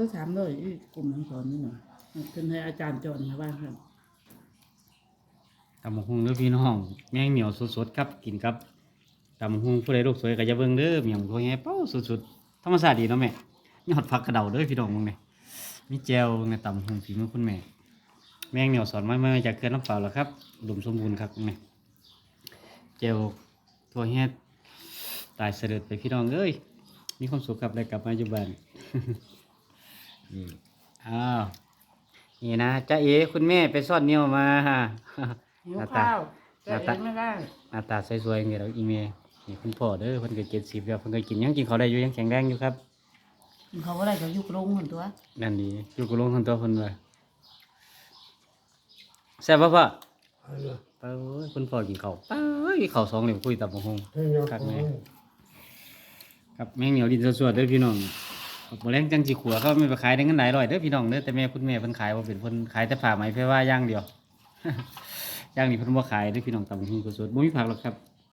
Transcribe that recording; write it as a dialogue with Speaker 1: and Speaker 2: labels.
Speaker 1: ก็ถามเลยอีกกลุ่มน้ำสอนนี่หน่อยเป็นให้อาจารย์จอนนะบ้างครับ
Speaker 2: ตำบักหุงเด้อพี่น้องแมงเหนียวสดๆครับกินครับตำบักหุงผู้ใดลูกสวยก็จะเบิ่งเด้อเมียงตัวแง่เป้าสุดๆธรรมชาติดีเนาะแม่ยอดผักกระเดาเด้อพี่น้องมึงเนี่ยมีแจวในตำบักหุงฝีมือคุณแม่ แมงเหนียวสอนมาเมื่อจากเกินน้ำเปล่าแล้วครับอุมสมบูรณ์ครับแม่แจวตัวแง่ตายเสด็จไปพี่น้องเอ้ยมีความสุขครับได้กลับมาอยู่บ้าน อ้าวนี่นะจ้าเอ๋คุณแม่ไปซ่อนเนี่ยวมา
Speaker 1: หิว
Speaker 2: หน้าตา
Speaker 1: ข้าว
Speaker 2: หน้า
Speaker 1: แต่
Speaker 2: ตา
Speaker 1: เองไม่ได้
Speaker 2: หน้าตาสวยๆอย่างเงี้ยเราอีเมลนี่คุณพ่อเด้อเพิ่นก็เจ็ดสิบแล้วเพิ่นก็กินยังกินเขาวได้อยู่ยังแข็งแรงอยู่ครับ
Speaker 1: เขาก็ได้เขายุกลงเหมือนตัว
Speaker 2: นั่นดีอยู่กับลงคนตัวเพิ่นว่าแซ่บบ่พ่อ
Speaker 3: Hello.
Speaker 2: เป้าเอ้ยคุณพ่อกินข้าวเป้าเอ้ยกินข้าวสองเหลี่ยมคุยตับกหง
Speaker 3: Hang on.
Speaker 2: Cắt nè. ครับแมงเหนียวดินสวดๆเด้อพี่น้อง บ่แรงจังจีขัวเขาไม่ไปขายได้เงินหลายร้อยเด้อพี่น้องเด้อแต่แม่คุณแม่เพิ่นขายบ่เป็นเพิ่นขายแต่ผ้าไหมเพื่อว่าย่างเดียวย่างนี้เพิ่นบ่ขายเด้อพี่น้องตำบักหุ่งสดๆบ่มีผักหรอกครับ